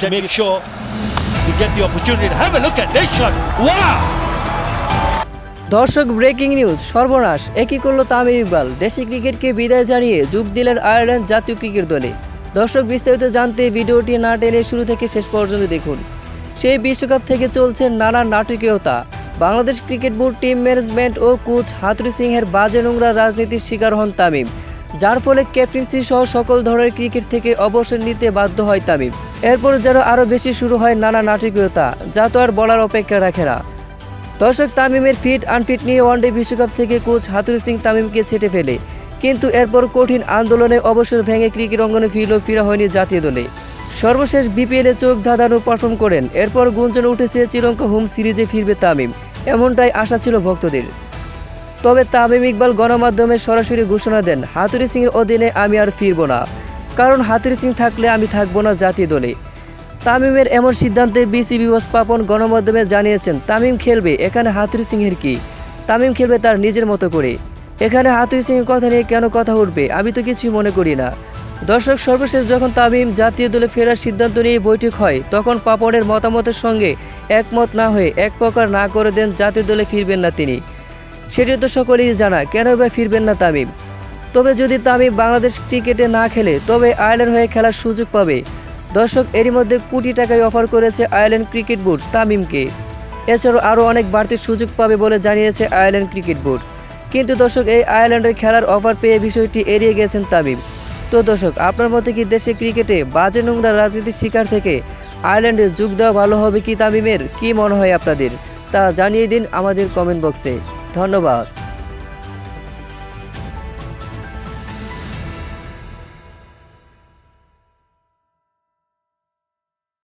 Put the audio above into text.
to make sure we get the opportunity to have a look at this shot. Wow! দর্শক breaking news সর্বনাশ। একই করল তামিম ইকবাল। দেশি ক্রিকেটকে বিদায় জানিয়ে যোগ দিলেন আয়ারল্যান্ড জাতীয় ক্রিকেট দলে। দর্শক, বিস্তারিত জানতে ভিডিওটি না টেনে শুরু থেকে শেষ পর্যন্ত দেখুন। সেই বিশ্বকাপ থেকে চলছে নানা নাটকীয়তা। Bangladesh cricket board team management ও কোচ হাতুরি সিংহের বাজে নোংরা রাজনীতির শিকার হন তামিম। যার ফলে ক্যাপ্টেন্সি সহ সকল ধরনের ক্রিকেট থেকে অবসর নিতে বাধ্য হয় তামিম। এরপর যেন আরও বেশি শুরু হয় নানা নাটকীয়তা, যা তো আর বলার অপেক্ষা রাখে না। দর্শক, তামিমের ফিট আনফিট নিয়ে ওয়ানডে বিশ্বকাপ থেকে কোচ হাতুর সিং তামিমকে ছেটে ফেলে। কিন্তু এরপর কঠিন আন্দোলনে অবসর ভেঙে ক্রিকেট অঙ্গনে ফিরল ফিরা হয়নি জাতীয় দলে। সর্বশেষ বিপিএলে চোখ ধাঁধানো পারফর্ম করেন। এরপর গুঞ্জন উঠেছে শ্রীলঙ্কা হোম সিরিজে ফিরবে তামিম। এমনটাই আশা ছিল ভক্তদের। তবে তামিম ইকবাল গণমাধ্যমে সরাসরি ঘোষণা দেন হাতুরি সিংয়ের অধীনে আমি আর ফিরব না। কারণ হাতুরি সিং থাকলে আমি থাকব না জাতীয় দলে। তামিমের এমন সিদ্ধান্তে বিসিবি বস পাপন গণমাধ্যমে জানিয়েছেন, তামিম খেলবে, এখানে হাতুরি সিংহের কি? তামিম খেলবে তার নিজের মতো করে। এখানে হাতুরি সিংয়ের কথা নিয়ে কেন কথা উঠবে, আমি তো কিছুই মনে করি না। দর্শক, সর্বশেষ যখন তামিম জাতীয় দলে ফেরার সিদ্ধান্ত নিয়ে বৈঠক হয়, তখন পাপনের মতামতের সঙ্গে একমত না হয়ে এক প্রকার না করে দেন জাতীয় দলে ফিরবেন না তিনি। সেটি তো সকলেই জানা কেন বা ফিরবেন না তামিম? তবে যদি তামিম বাংলাদেশ ক্রিকেটে না খেলে, তবে আয়ারল্যান্ড হয়ে খেলার সুযোগ পাবে। দর্শক, এরই মধ্যে কোটি টাকায় অফার করেছে আয়ারল্যান্ড ক্রিকেট বোর্ড তামিমকে। এছাড়াও আরও অনেক বাড়তি সুযোগ পাবে বলে জানিয়েছে আয়ারল্যান্ড ক্রিকেট বোর্ড। কিন্তু দর্শক, এই আয়ারল্যান্ডের খেলার অফার পেয়ে বিষয়টি এড়িয়ে গেছেন তামিম। তো দর্শক, আপনার মতে কি দেশে ক্রিকেটে বাজে নোংরা রাজনীতির শিকার থেকে আয়ারল্যান্ডে যোগ দেওয়া ভালো হবে কি তামিমের? কি মনে হয় আপনাদের? তা জানিয়ে দিন আমাদের কমেন্ট বক্সে। ধন্যবাদ।